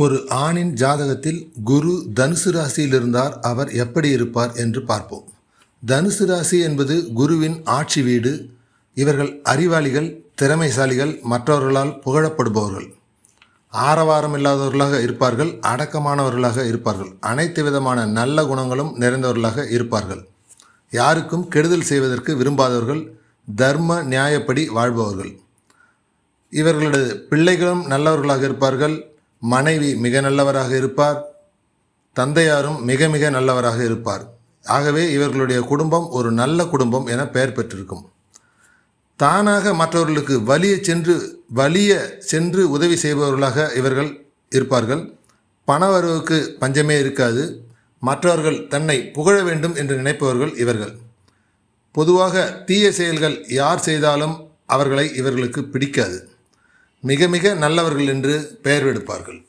ஒரு ஆணின் ஜாதகத்தில் குரு தனுசு ராசியில் இருந்தார் அவர் எப்படி இருப்பார் என்று பார்ப்போம். தனுசு ராசி என்பது குருவின் ஆட்சி வீடு இவர்கள் அறிவாளிகள் திறமைசாலிகள் மற்றவர்களால் புகழப்படுபவர்கள். ஆரவாரம் இல்லாதவர்களாக இருப்பார்கள் அடக்கமானவர்களாக இருப்பார்கள். அனைத்து விதமான நல்ல குணங்களும் நிறைந்தவர்களாக இருப்பார்கள். யாருக்கும் கெடுதல் செய்வதற்கு விரும்பாதவர்கள் தர்ம நியாயப்படி வாழ்பவர்கள். இவர்களது பிள்ளைகளும் நல்லவர்களாக இருப்பார்கள் மனைவி மிக நல்லவராக இருப்பார். தந்தையாரும் மிக மிக நல்லவராக இருப்பார். ஆகவே இவர்களுடைய குடும்பம் ஒரு நல்ல குடும்பம் என பெயர் பெற்றிருக்கும். தானாக மற்றவர்களுக்கு வலிய சென்று வலிய சென்று உதவி செய்பவர்களாக இவர்கள் இருப்பார்கள். பணவரவுக்கு பஞ்சமே இருக்காது. மற்றவர்கள் தன்னை புகழ வேண்டும் என்று நினைப்பவர்கள் இவர்கள். பொதுவாக தீய செயல்கள் யார் செய்தாலும் அவர்களை இவர்களுக்கு பிடிக்காது. மிக மிக நல்லவர்கள் என்று பெயர் எடுப்பார்கள்.